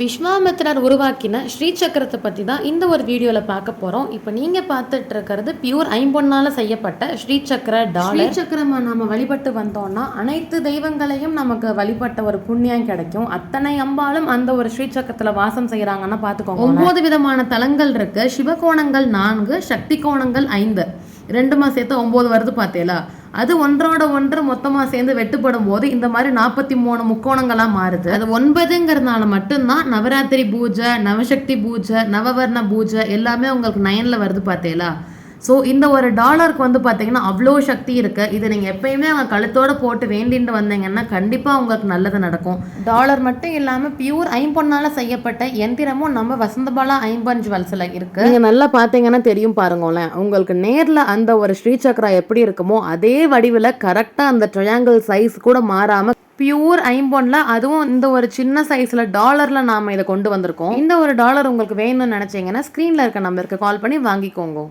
விஸ்வாமித்திரர் உருவாக்கின ஸ்ரீ சக்கரத்தை பற்றி தான் இந்த ஒரு வீடியோவில் பார்க்க போகிறோம் இப்போ நீங்கள் பார்த்துட்டு இருக்கிறது பியூர் ஐம்பொன்னால் செய்யப்பட்ட ஸ்ரீ சக்கர டாலர். ஸ்ரீ சக்கரமா நம்ம வழிபட்டு வந்தோம்னா அனைத்து தெய்வங்களையும் நமக்கு வழிபட்ட ஒரு புண்ணியம் கிடைக்கும். அத்தனை அம்பாலும் அந்த ஒரு ஸ்ரீ சக்கரத்தில் வாசம் செய்கிறாங்கன்னா பார்த்துக்கோங்க ஒன்பது விதமான தலங்கள் இருக்கு. சிவகோணங்கள் நான்கு சக்தி கோணங்கள் ஐந்து. ரெண்டுமா சேர்த்து ஒம்பது வருது பார்த்தேலா அது ஒன்றோட ஒன்று மொத்தமாக சேர்ந்து வெட்டுப்படும் போது இந்த மாதிரி நாற்பத்தி மூணு முக்கோணங்களாக மாறுது. அது ஒன்பதுங்கிறதுனால மட்டும்தான் நவராத்திரி பூஜை நவசக்தி பூஜை நவவர்ண பூஜை எல்லாமே உங்களுக்கு நயனில் வருது பார்த்தீங்களா? ஸோ இந்த ஒரு டாலருக்கு வந்து பார்த்தீங்கன்னா அவ்வளோ சக்தி இருக்கு. இது நீங்கள் எப்பயுமே அவங்க கழுத்தோட போட்டு வேண்டிட்டு வந்தீங்கன்னா கண்டிப்பாக உங்களுக்கு நல்லது நடக்கும். டாலர் மட்டும் இல்லாமல் பியூர் ஐம்பொன்னால செய்யப்பட்ட எந்திரமும் நம்ம வசந்தபாலா ஐம்பொன் ஜுவல்ஸில் இருக்கு. நீங்கள் நல்லா பார்த்தீங்கன்னா தெரியும் பாருங்களேன். உங்களுக்கு நேரில் அந்த ஒரு ஸ்ரீ சக்கரா எப்படி இருக்குமோ அதே வடிவில் கரெக்டாக அந்த ட்ரையாங்கிள் சைஸ் கூட மாறாமல் பியூர் ஐம்பொன்ல அதுவும் இந்த ஒரு சின்ன சைஸ்ல டாலர்ல நாம இதை கொண்டு வந்திருக்கோம். இந்த ஒரு டாலர் உங்களுக்கு வேணும்னு நினைச்சீங்கன்னா ஸ்க்ரீன்ல இருக்க நம்பருக்கு கால் பண்ணி வாங்கிக்கோங்க.